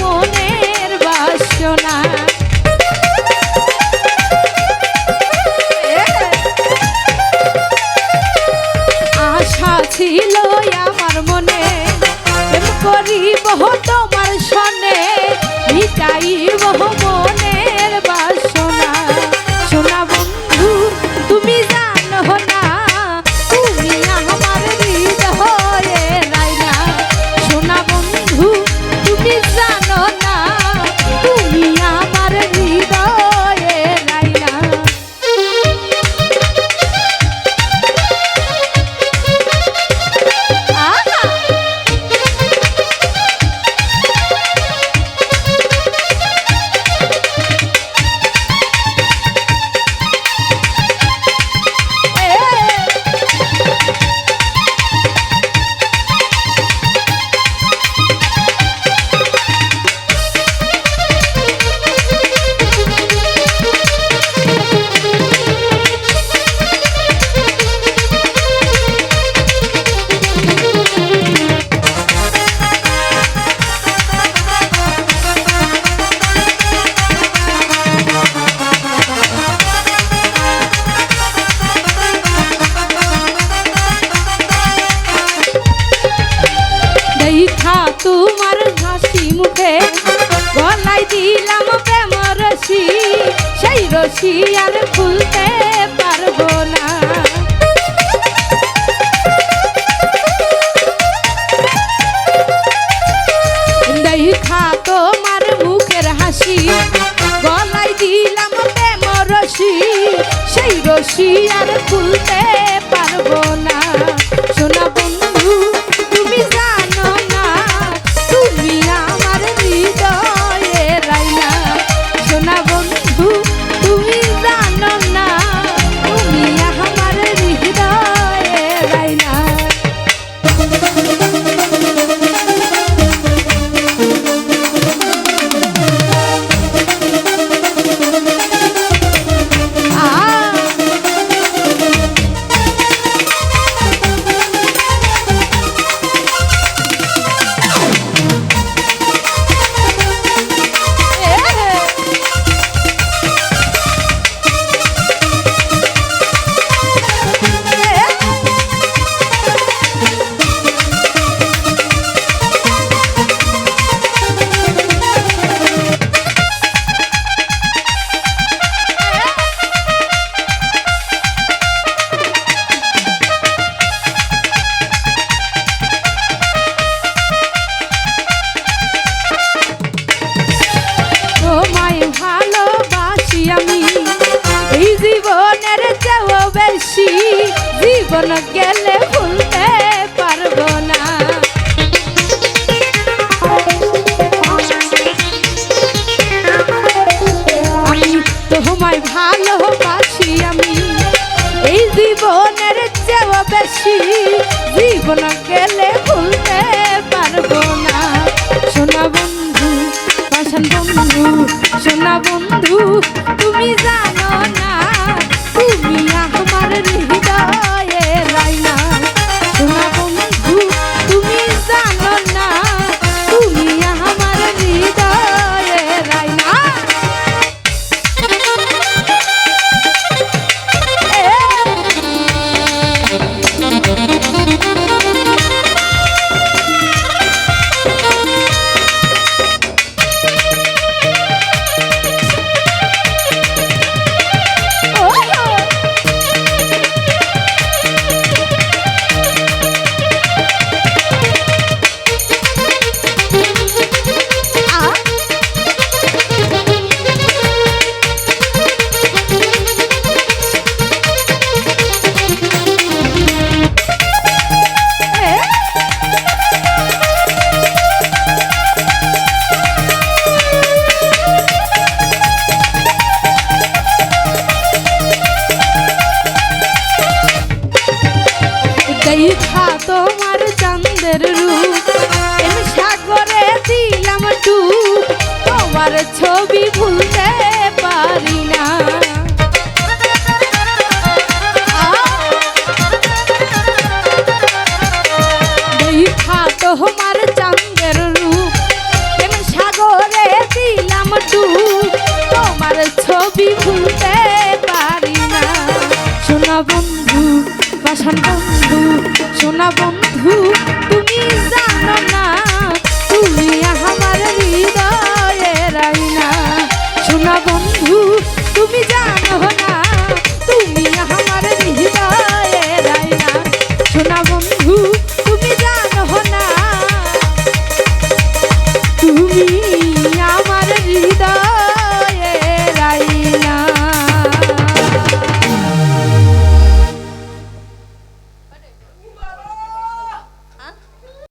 মনের বাসনা। আশা ছিল আমার মনে করিব তোমার সনে মিটাইব মনের তোমার হাসি মুখে গলাই দিলাম প্রেম রশি। সেই রশি আর খুলতে পারব না। দেখা তোমার মুখের হাসি গলাই দিলাম প্রেম রশি। সেই রশি আর খুলতে বন্ধু তুমি খুশি জীবন গেলে ভুলতে পারব না। আমি তোমায় ভালোবাসি আমি। এই জীবনের চেয়ে বেশি জীবন গেলে ইচ্ছা তোমার চন্দ্রের রূপ। আমি সাগরে দিলাম টু তোমার ছবি ভুলতে পারি না।